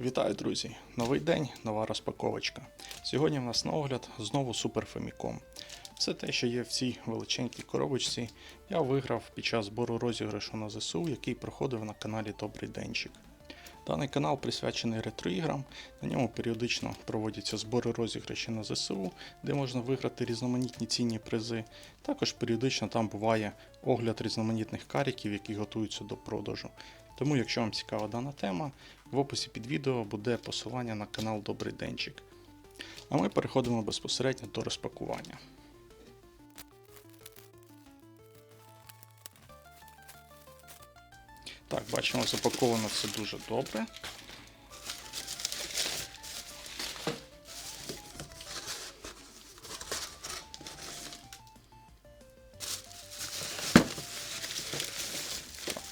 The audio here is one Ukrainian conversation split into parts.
Вітаю, друзі! Новий день, нова розпаковочка. Сьогодні в нас на огляд знову Super Famicom. Все те, що є в цій величенькій коробочці, я виграв під час збору розіграшу на ЗСУ, який проходив на каналі Добрий Денчик. Даний канал присвячений ретроіграм. На ньому періодично проводяться збори розіграші на ЗСУ, де можна виграти різноманітні цінні призи. Також періодично там буває огляд різноманітних каріків, які готуються до продажу. Тому, якщо вам цікава дана тема, в описі під відео буде посилання на канал Добрий Денчик. А ми переходимо безпосередньо до розпакування. Так, бачимо, запаковано все дуже добре.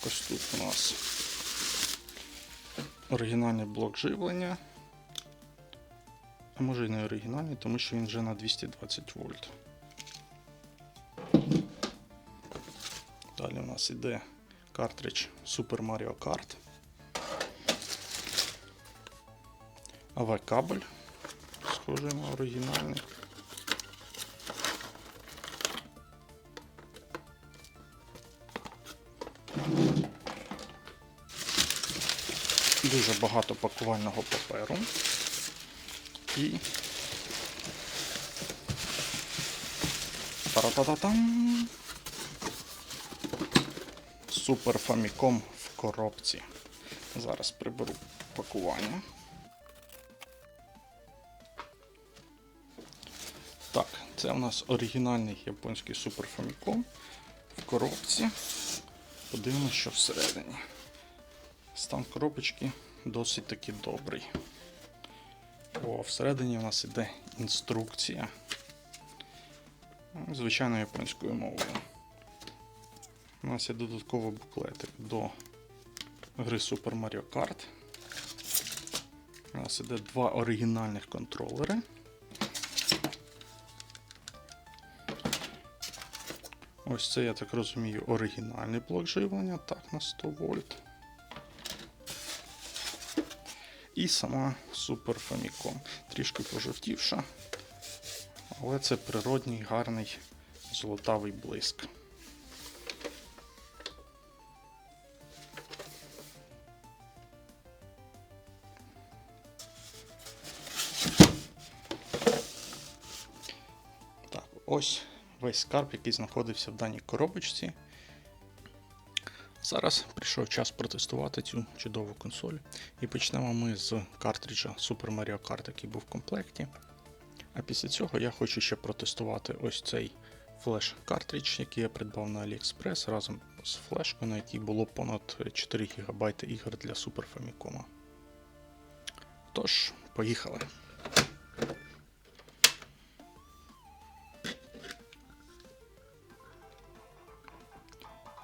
Ось тут у нас оригінальний блок живлення. А може і не оригінальний, тому що він вже на 220 вольт. Далі у нас іде картридж Super Mario Kart. АВ кабель, схожий на оригінальний. Дуже багато пакувального паперу. І. Та-ра-та-та-там! Супер Famicom в коробці. Зараз приберу пакування. Так, це у нас оригінальний японський Super Famicom в коробці. Подивимося, що всередині. Стан коробочки досить таки добрий. О, всередині у нас іде інструкція. Звичайно, японською мовою. У нас є додатковий буклетик до гри Super Mario Kart. У нас іде два оригінальних контролери. Ось це, я так розумію, оригінальний блок живлення, так, на 100 вольт. І сама Super Famicom. Трішки пожовтівша, але це природній гарний золотавий блиск. Ось весь скарб, який знаходився в даній коробочці. Зараз прийшов час протестувати цю чудову консоль. І почнемо ми з картриджа Super Mario Kart, який був в комплекті. А після цього я хочу ще протестувати ось цей флеш-картридж, який я придбав на AliExpress разом з флешкою, на якій було понад 4 ГБ ігор для Super Famicom. Тож, поїхали.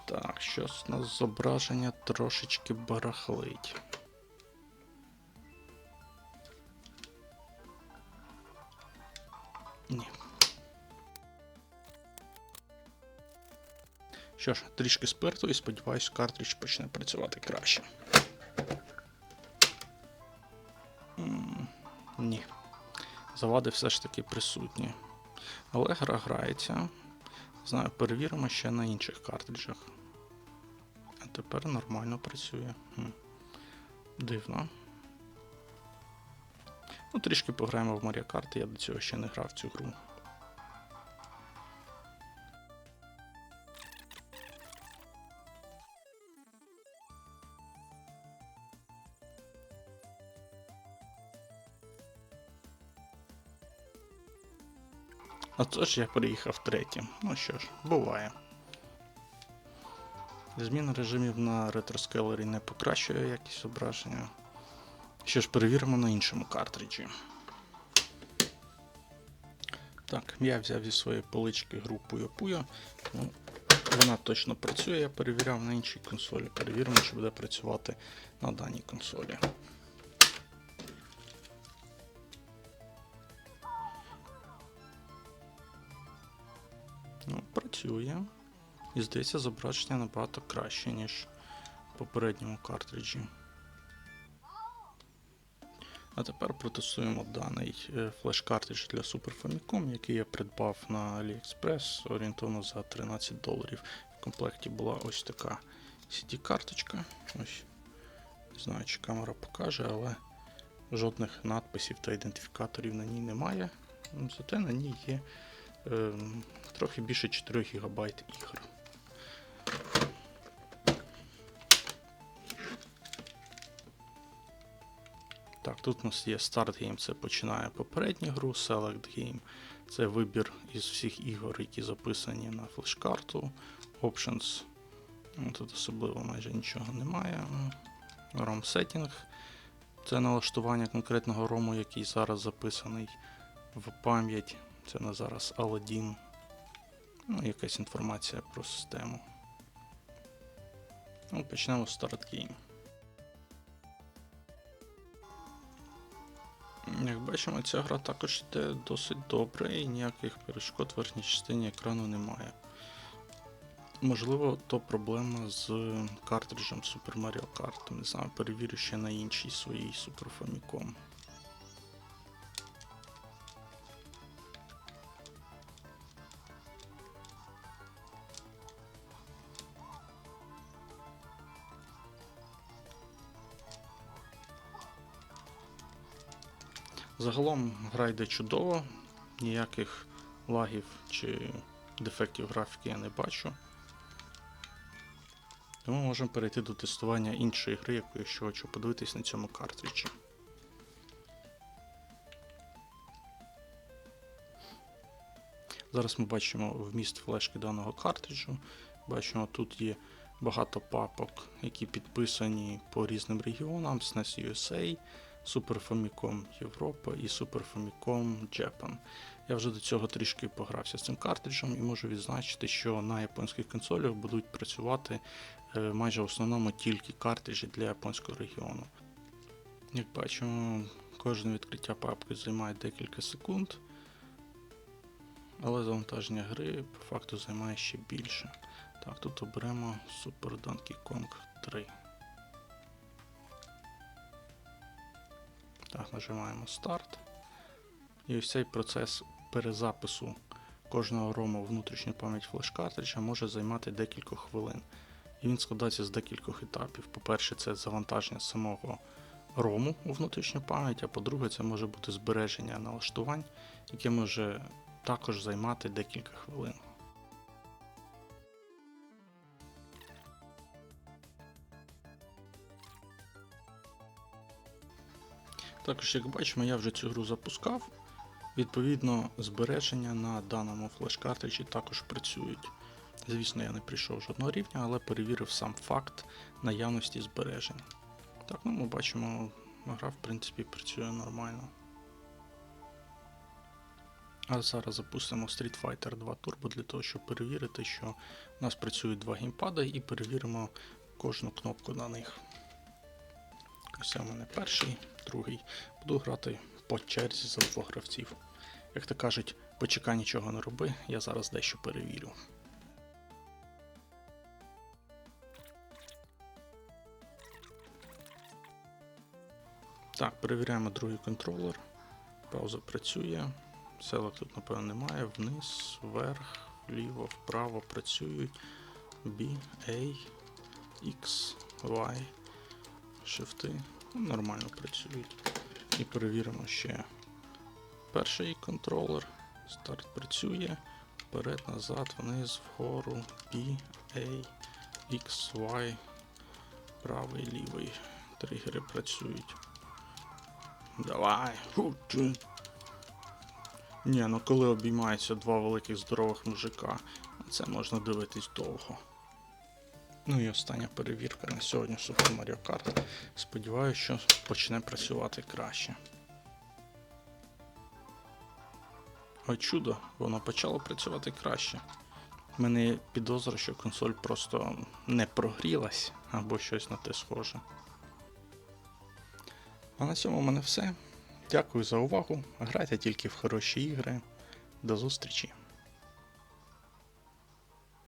Так, щось у нас зображення трошечки барахлить. Ні. Що ж, трішки спирту і сподіваюсь, картридж почне працювати краще. Ні. Завади все ж таки присутні. Але гра грається. Знаю, перевіримо ще на інших картриджах. А тепер нормально працює. Дивно. Ну, трішки пограємо в Mario Kart, я до цього ще не грав в цю гру. А тож я приїхав третім. Ну що ж, буває. Зміна режимів на ретроскелері не покращує якість зображення. Що ж, перевіримо на іншому картриджі. Так, я взяв зі своєї полички гру Puyo Puyo. Ну, вона точно працює, я перевіряв на іншій консолі. Перевіримо, чи буде працювати на даній консолі. Працює. І здається, зображення набагато краще, ніж в попередньому картриджі. А тепер протестуємо даний е, флеш-картридж для Super Famicom, який я придбав на AliExpress орієнтовно за 13 доларів. В комплекті була ось така CD-карточка. Ось. Не знаю, чи камера покаже, але жодних надписів та ідентифікаторів на ній немає. Зате на ній є е, трохи більше 4 ГБ ігор. Так, тут у нас є Start Game, це починає попередню гру, Select Game це вибір із всіх ігор, які записані на флеш-карту. Options. ну, Тут особливо майже нічого немає. ROM Setting. Це налаштування конкретного рому, який зараз записаний в пам'ять. Це на зараз Aladdin. Ну, якась інформація про систему. Ну, почнемо з Start Game. Як бачимо, ця гра також йде досить добре і ніяких перешкод в верхній частині екрану немає. Можливо, то проблема з картриджем Super Mario Kart. Не знаю, перевірю ще на іншій своїй Super Famicom. Загалом гра йде чудово, ніяких лагів чи дефектів графіки я не бачу. Тому можемо перейти до тестування іншої гри, яку я ще хочу подивитись на цьому картриджі. Зараз ми бачимо вміст флешки даного картриджу. Бачимо, тут є багато папок, які підписані по різним регіонам: SNES USA, Super Famicom Європа і Super Famicom Japan. Я вже до цього трішки погрався з цим картриджем і можу відзначити, що на японських консолях будуть працювати е, майже в основному тільки картриджі для японського регіону. Як бачимо, кожне відкриття папки займає декілька секунд, але завантаження гри по факту займає ще більше. Так, тут оберемо Super Donkey Kong 3. Так, нажимаємо старт. І ось цей процес перезапису кожного рому внутрішню пам'ять флеш-картриджа може займати декілька хвилин. І він складається з декількох етапів. По-перше, це завантаження самого рому у внутрішню пам'ять, а по-друге, це може бути збереження налаштувань, яке може також займати декілька хвилин. Також, як бачимо, я вже цю гру запускав. Відповідно, збереження на даному флеш-картриджі також працюють. Звісно, я не прийшов жодного рівня, але перевірив сам факт наявності збережень. Так, ну ми бачимо, гра в принципі працює нормально. А зараз запустимо Street Fighter 2 Turbo для того, щоб перевірити, що у нас працюють два геймпади і перевіримо кожну кнопку на них. Ось у мене перший, другий. Буду грати по черзі за двох гравців. Як то кажуть, почекай нічого не роби, я зараз дещо перевірю. Так, перевіряємо другий контролер. Пауза працює. Селок тут, напевно, немає. Вниз, вверх, вліво, вправо працюють. B, A, X, Y. Шифти. Ну, Нормально працюють. І перевіримо ще перший контролер. Старт працює. Вперед, назад, вниз, вгору, B, A, X, Y. Правий, лівий. Тригери працюють. Давай. Ні, ну коли обіймаються два великих здорових мужика, це можна дивитись довго. Ну і остання перевірка на сьогодні Super Mario Kart. Сподіваюся, що почне працювати краще. Ой, чудо, воно почало працювати краще. У мене підозра, що консоль просто не прогрілась або щось на те схоже. А на цьому в мене все. Дякую за увагу. Грайте тільки в хороші ігри. До зустрічі!